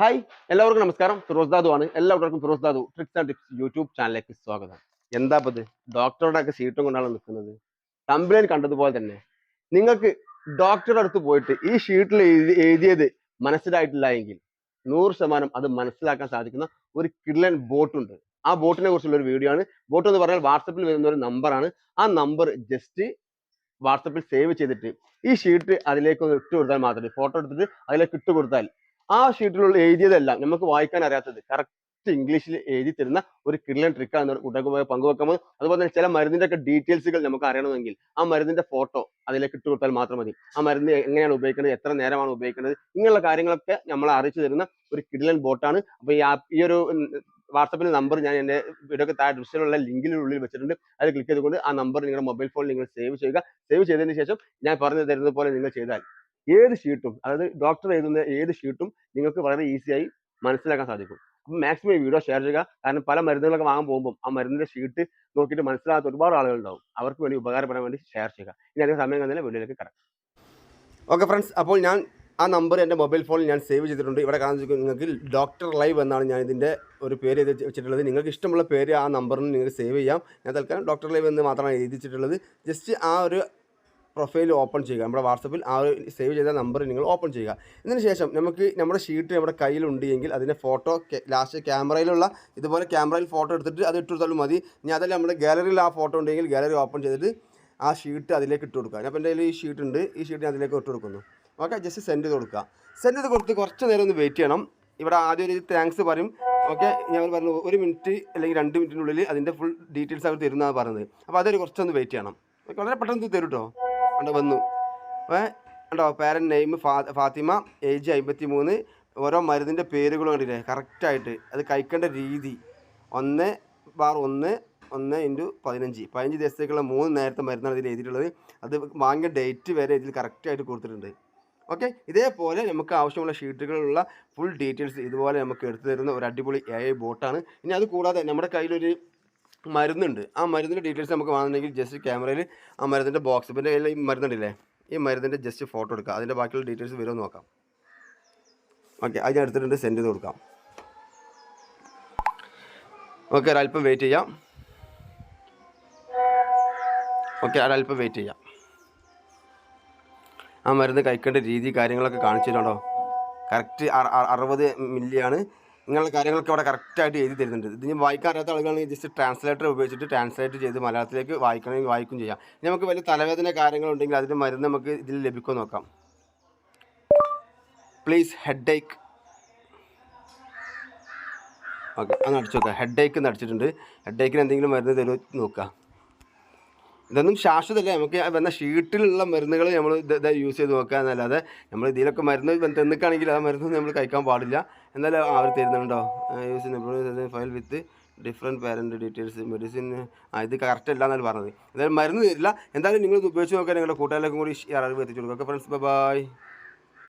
Hi എല്ലാവർക്കും നമസ്കാരം. ഫിറോസ് ദാദു ആണ്. എല്ലാവർക്കും Firoz Dadu tricks and tips YouTube ചാനലിലേക്ക് സ്വാഗതം. എന്താ ഇത് ഡോക്ടറുടെ ഒക്കെ സീറ്റും കൊണ്ടാണ് നിൽക്കുന്നത് കംപ്ലൈൻ കണ്ടതുപോലെ തന്നെ. നിങ്ങൾക്ക് ഡോക്ടറുടെ അടുത്ത് പോയിട്ട് ഈ ഷീറ്റിൽ എഴുതി എഴുതിയത് മനസ്സിലായിട്ടില്ല എങ്കിൽ നൂറ് ശതമാനം അത് മനസ്സിലാക്കാൻ സാധിക്കുന്ന ഒരു കിഡ്ലൻ ബോട്ട് ഉണ്ട്. ആ ബോട്ടിനെ കുറിച്ചുള്ള ഒരു വീഡിയോ ആണ്. ബോട്ട് എന്ന് പറഞ്ഞാൽ വാട്സപ്പിൽ വരുന്ന ഒരു നമ്പറാണ് ആ നമ്പർ ജസ്റ്റ് വാട്സപ്പിൽ സേവ് ചെയ്തിട്ട് ഈ ഷീറ്റ് അതിലേക്ക് ഒന്ന് ഇട്ട് കൊടുത്താൽ മാത്രമേ ഫോട്ടോ എടുത്തിട്ട് അതിലേക്ക് ഇട്ട് കൊടുത്താൽ ആ ഷീറ്റിലുള്ള എഴുതിയതെല്ലാം നമുക്ക് വായിക്കാൻ അറിയാത്തത്. കറക്റ്റ് ഇംഗ്ലീഷിൽ എഴുതി തരുന്ന ഒരു കിഡ്ലൻ ട്രിക്കാണ് കൂട്ടുകാർക്ക് പങ്കുവെക്കുമ്പോൾ അതുപോലെ തന്നെ ചില മരുന്നിന്റെ ഒക്കെ ഡീറ്റെയിൽസുകൾ നമുക്ക് അറിയണമെങ്കിൽ ആ മരുന്നിന്റെ ഫോട്ടോ അതിലേക്ക് ഇട്ട് കൊടുത്താൽ മാത്രം മതി. ആ മരുന്ന് എങ്ങനെയാണ് ഉപയോഗിക്കുന്നത് എത്ര നേരമാണ് ഉപയോഗിക്കുന്നത് ഇങ്ങനെയുള്ള കാര്യങ്ങളൊക്കെ നമ്മൾ അറിയിച്ചു തരുന്ന ഒരു കിഡ്ലൻ ബോട്ടാണ് അപ്പൊ ഈ ഈ ഒരു വാട്സപ്പിൽ നമ്പർ ഞാൻ എന്റെ വീഡിയോക്ക് താഴെ ഡിസ്ക്രിപ്ഷനിലുള്ള ലിങ്കിനുള്ളിൽ വെച്ചിട്ടുണ്ട്. അത് ക്ലിക്ക് ചെയ്തുകൊണ്ട് ആ നമ്പർ നിങ്ങളുടെ മൊബൈൽ ഫോണിൽ നിങ്ങൾ സേവ് ചെയ്യുക. സേവ് ചെയ്തതിന് ശേഷം ഞാൻ പറഞ്ഞു തരുന്നത് പോലെ നിങ്ങൾ ചെയ്താൽ ഏത് ഷീട്ടും അതായത് ഡോക്ടർ എഴുതുന്ന ഏത് ഷീട്ടും നിങ്ങൾക്ക് വളരെ ഈസിയായി മനസ്സിലാക്കാൻ സാധിക്കും. അപ്പം മാക്സിമം വീഡിയോ ഷെയർ ചെയ്യുക. കാരണം പല മരുന്നുകളൊക്കെ വാങ്ങാൻ പോകുമ്പോൾ ആ മരുന്നിന്റെ ഷീറ്റ് നോക്കിയിട്ട് മനസ്സിലാകാത്ത ഒരുപാട് ആളുകൾ ഉണ്ടാവും. അവർക്ക് വേണ്ടി ഉപകാരപ്പെടാൻ വേണ്ടി ഷെയർ ചെയ്യുക. ഇനി അധികം സമയം കഴിഞ്ഞാൽ വീഡിയോയിലേക്ക് കിടക്കാം. ഓക്കെ ഫ്രണ്ട്സ് അപ്പോൾ ഞാൻ ആ നമ്പർ എന്റെ മൊബൈൽ ഫോണിൽ ഞാൻ സേവ് ചെയ്തിട്ടുണ്ട്. ഇവിടെ കാണാൻ നിങ്ങൾക്ക് ഡോക്ടർ ലൈവ് എന്നാണ് ഞാൻ ഇതിന്റെ ഒരു പേര് എഴുതി വെച്ചിട്ടുള്ളത്. നിങ്ങൾക്ക് ഇഷ്ടമുള്ള പേര് ആ നമ്പറിന് നിങ്ങൾക്ക് സേവ് ചെയ്യാം. ഞാൻ തൽക്കാലം ഡോക്ടർ ലൈവ് എന്ന് മാത്രമാണ് എഴുതിച്ചിട്ടുള്ളത് ജസ്റ്റ് ആ ഒരു പ്രൊഫൈൽ ഓപ്പൺ ചെയ്യുക. നമ്മുടെ വാട്സപ്പിൽ ആ ഒരു സേവ് ചെയ്ത നമ്പർ നിങ്ങൾ ഓപ്പൺ ചെയ്യുക. ഇതിന് ശേഷം നമുക്ക് നമ്മുടെ ഷീറ്റ് നമ്മുടെ കയ്യിലുണ്ട് എങ്കിൽ അതിന്റെ ഫോട്ടോ ലാസ്റ്റ് ക്യാമറയിലുള്ള ഇതുപോലെ ക്യാമറയിൽ ഫോട്ടോ എടുത്തിട്ട് അത് ഇട്ട് കൊടുത്താലും മതി. ഇനി അതല്ല നമ്മുടെ ഗാലറിയിൽ ആ ഫോട്ടോ ഉണ്ടെങ്കിൽ ഗാലറി ഓപ്പൺ ചെയ്തിട്ട് ആ ഷീറ്റ് അതിലേക്ക് ഇട്ട് കൊടുക്കുക. അപ്പോൾ എന്റെ ഈ ഷീറ്റ് ഉണ്ട്. ഈ ഷീറ്റ് ഞാൻ അതിലേക്ക് ഇട്ട് കൊടുക്കുന്നു. ഓക്കെ ജസ്റ്റ് സെൻഡ് ചെയ്ത് കൊടുക്കുക. സെൻഡ് ചെയ്ത് കൊടുത്ത് കുറച്ച് നേരം ഒന്ന് വെയിറ്റ് ചെയ്യണം. ഇവിടെ ആദ്യം ഒരു താങ്ക്സ് പറയും. ഓക്കെ ഞാൻ പറഞ്ഞു ഒരു മിനിറ്റ് അല്ലെങ്കിൽ രണ്ട് മിനിറ്റിനുള്ളിൽ അതിന്റെ ഫുൾ ഡീറ്റെയിൽസ് അവർ തരുന്നതാണ് പറയുന്നത് അപ്പോൾ അതൊരു കുറച്ചൊന്ന് വെയിറ്റ് ചെയ്യണം. വളരെ പെട്ടെന്ന് തരും കേട്ടോ കണ്ടോ വന്നു. കണ്ടോ? പാരൻ നെയിം ഫാത്തിമ ഏജ് അമ്പത്തി മൂന്ന് ഓരോ മരുന്നിന്റെ പേരുകളും കണ്ടില്ലേ? കറക്റ്റായിട്ട് അത് കഴിക്കേണ്ട രീതി. ഒന്ന് ബാർ ഒന്ന് ഒന്ന് ഇന്റു പതിനഞ്ച്. പതിനഞ്ച് ദിവസത്തേക്കുള്ള മൂന്ന് നേരത്തെ മരുന്നാണ് ഇതിൽ എഴുതിയിട്ടുള്ളത്. അത് വാങ്ങിയ ഡേറ്റ് വരെ ഇതിൽ കറക്റ്റായിട്ട് കൊടുത്തിട്ടുണ്ട്. ഓക്കെ ഇതേപോലെ നമുക്ക് ആവശ്യമുള്ള ഷീറ്റുകളുള്ള ഫുൾ ഡീറ്റെയിൽസ് ഇതുപോലെ നമുക്ക് എടുത്തു തരുന്ന ഒരു അടിപൊളി എ ഐ ബോട്ടാണ് ഇനി അത് കൂടാതെ നമ്മുടെ കയ്യിലൊരു മരുന്നുണ്ട്. ആ മരുന്നിന്റെ ഡീറ്റെയിൽസ് നമുക്ക് വാങ്ങണമെങ്കിൽ ജസ്റ്റ് ക്യാമറയിൽ ആ മരുന്നിന്റെ ബോക്സ് പിന്നെ ഈ മരുന്നുണ്ടല്ലേ? ഈ മരുന്നിന്റെ ജസ്റ്റ് ഫോട്ടോ എടുക്കുക അതിന്റെ ബാക്കിയുള്ള ഡീറ്റെയിൽസ് വരുമെന്ന് നോക്കാം. ഓക്കെ അത് ഞാൻ എടുത്തിട്ടുണ്ട് സെൻഡ് ചെയ്ത് കൊടുക്കാം. ഓക്കെ ഒരല്പം വെയിറ്റ് ചെയ്യാം. ഓക്കെ ഒരല്പം വെയിറ്റ് ചെയ്യാം. ആ മരുന്ന് കഴിക്കേണ്ട രീതി കാര്യങ്ങളൊക്കെ കാണിച്ചിട്ടുണ്ടോ കറക്റ്റ് അറുപത് മില്ലിയാണ് ഇങ്ങനെയുള്ള കാര്യങ്ങളൊക്കെ അവിടെ കറക്റ്റായിട്ട് എഴുതി തരുന്നുണ്ട്. ഞാൻ വായിക്കാൻ അറിയാത്ത ആളുകളാണെങ്കിൽ ജസ്റ്റ് ട്രാൻസ്ലേറ്റർ ഉപയോഗിച്ചിട്ട് ട്രാൻസ്ലേറ്റ് ചെയ്ത് മലയാളത്തിലേക്ക് വായിക്കണമെങ്കിൽ വായിക്കും ചെയ്യാം. ഇനി നമുക്ക് വലിയ തലവേദന കാര്യങ്ങളുണ്ടെങ്കിൽ അതിന്റെ മരുന്ന് നമുക്ക് ഇതിൽ ലഭിക്കുമോ നോക്കാം. പ്ലീസ് ഹെഡ് ഏക്ക് ഓക്കെ അന്ന് അടിച്ചു നോക്കാം ഹെഡ് ഏക്ക് എന്ന് അടിച്ചിട്ടുണ്ട്. ഹെഡ് ഏക്കിന് എന്തെങ്കിലും മരുന്ന് തരുമോ നോക്കുക. ഇതൊന്നും ശാശ്വതമല്ല. നമുക്ക് വന്ന ഷീട്ടിലുള്ള മരുന്നുകൾ നമ്മൾ ഇത് യൂസ് ചെയ്ത് നോക്കുക എന്നല്ലാതെ നമ്മൾ ഇതിലൊക്കെ മരുന്ന് തിന്നിക്കാണെങ്കിൽ ആ മരുന്ന് നമ്മൾ കഴിക്കാൻ പാടില്ല. എന്നാലും അവർ തരുന്നുണ്ടോ? Use file with different parent details medicine ഇത് കറക്റ്റ് അല്ല എന്നാണ് പറഞ്ഞത്. എന്തായാലും മരുന്ന് തരില്ല. എന്തായാലും നിങ്ങൾ ഉപയോഗിച്ച് നോക്കാൻ നിങ്ങളുടെ കൂട്ടുകാരിലേക്കും കൂടി അറിവ് എത്തിച്ചു കൊടുക്കുക. Okay friends bye